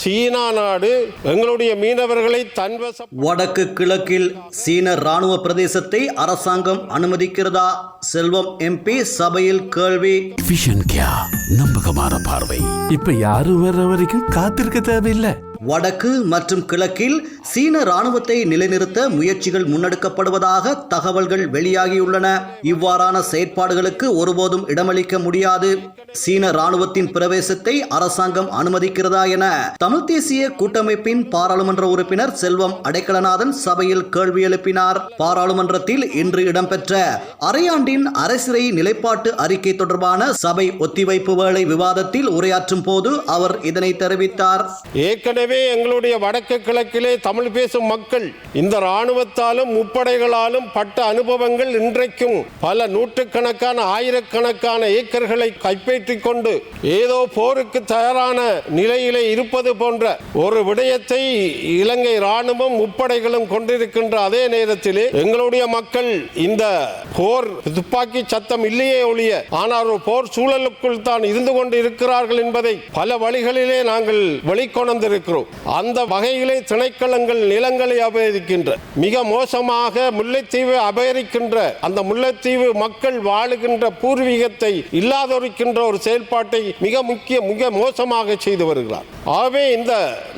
சீனா நாடு எங்களுடைய மீனவர்களை தன்வச வடக்கு கிழக்கில் சீன ராணுவ பிரதேசத்தை அரசாங்கம் அனுமதிக்கிறதா? செல்வம் எம்பி சபையில் கேள்வி. விஷன் கியா நம்பகமான பார்வை. இப்ப யாரும் வர்ற வரைக்கும் காத்திருக்க தேவையில்லை. வடக்கு மற்றும் கிழக்கில் சீன ராணுவத்தை நிலைநிறுத்த முயற்சிகள் முன்னெடுக்கப்படுவதாக தகவல்கள் வெளியாகியுள்ளன. இவ்வாறான செயற்பாடுகளுக்கு ஒருபோதும் இடமளிக்க முடியாது. சீன ராணுவத்தின் பிரவேசத்தை அரசாங்கம் அனுமதிக்கிறதா என தமிழ் தேசிய கூட்டமைப்பின் பாராளுமன்ற உறுப்பினர் செல்வம் அடைக்கலநாதன் சபையில் கேள்வி எழுப்பினார். பாராளுமன்றத்தில் இன்று இடம்பெற்ற அரையாண்டின் அரசிறை நிலைப்பாட்டு அறிக்கை தொடர்பான சபை ஒத்திவைப்பு வேளை விவாதத்தில் உரையாற்றும் போது அவர் இதனை தெரிவித்தார். ஏற்கனவே எங்களுடைய வடக்கு கிழக்கிலே தமிழ் பேசும் மக்கள் இந்த இராணுவத்தாலும் முப்படைகளாலும் பட்ட அனுபவங்கள் இன்றைக்கும் பல நூற்றுக்கணக்கான ஆயிரக்கணக்கான ஏக்கர்களை கைப்பற்றிக் கொண்டு ஏதோ போருக்கு தயாரான நிலையிலே இருப்பது போன்ற ஒரு விடயத்தை இலங்கை இராணுவம் முப்படைகளும் கொண்டிருக்கின்ற அதே நேரத்திலே எங்களுடைய மக்கள் இந்த போர் துப்பாக்கி சத்தம் இல்லையே ஒழிய ஆனால் ஒரு போர் சூழலுக்குள் தான் இருந்து கொண்டு இருக்கிறார்கள் என்பதை பல வழிகளிலே நாங்கள் வெளிக்கொணர்ந்திருக்கிறோம். அந்த வகையிலே திணைக்களங்கள் நிலங்களை அபகரிக்கின்ற மிக மோசமாக முல்லைத்தீவு அபகரிக்கின்ற அந்த முல்லைத்தீவு மக்கள் வாழுகின்ற பூர்வீகத்தை இல்லாதொருக்கின்ற ஒரு செயல்பாட்டை மிக முக்கிய மிக மோசமாக செய்து வருகிறார். ஆகவே இந்த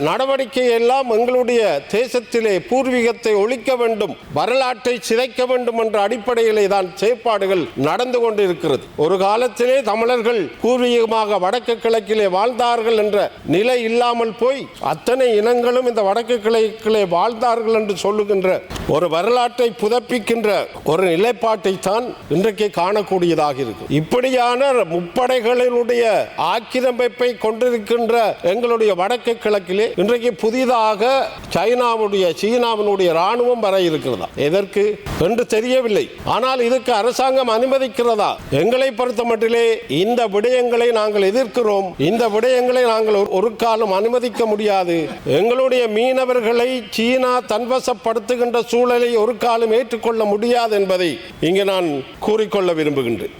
நடவடிக்கை எல்லாம் எங்களுடைய தேசத்திலே பூர்வீகத்தை ஒழிக்க வேண்டும் வரலாற்றை சிதைக்க வேண்டும் என்ற அடிப்படையிலே தான் செயற்பாடுகள் நடந்து கொண்டிருக்கிறது. ஒரு காலத்திலே தமிழர்கள் பூர்வீகமாக வடக்கு கிழக்கிலே வாழ்ந்தார்கள் என்ற நிலை இல்லாமல் போய் அத்தனை இனங்களும் இந்த வடக்கு கிழக்கிலே வாழ்ந்தார்கள் என்று சொல்லுகின்ற ஒரு வரலாற்றை புதப்பிக்கின்ற ஒரு நிலைப்பாட்டை தான் இன்றைக்கு காணக்கூடியதாக இருக்கு. இப்படியான முப்படைகளினுடைய ஆக்கிரமிப்பை கொண்டிருக்கின்ற எங்களுடைய வடக்கு கிழக்கிலே இன்றைக்கு புதிதாக சைனாவுடைய சீனாவினுடைய ராணுவம் வர இருக்கிறதா? எதற்கு? என்று தெரியவில்லை. ஆனால் இதுக்கு அரசாங்கம் அனுமதிக்கிறதா? எங்களை பொறுத்த மட்டிலே இந்த விடயங்களை நாங்கள் எதிர்க்கிறோம். இந்த விடயங்களை நாங்கள் ஒரு- ஒரு காலம் அனுமதிக்க முடியாது. முடியாது. எங்களுடைய மீனவர்களை சீனா தன்வசப்படுத்துகின்ற சூழலை ஒரு காலம் ஏற்றுக்கொள்ள முடியாது என்பதை இங்கு நான் கூறிக்கொள்ள விரும்புகின்றேன்.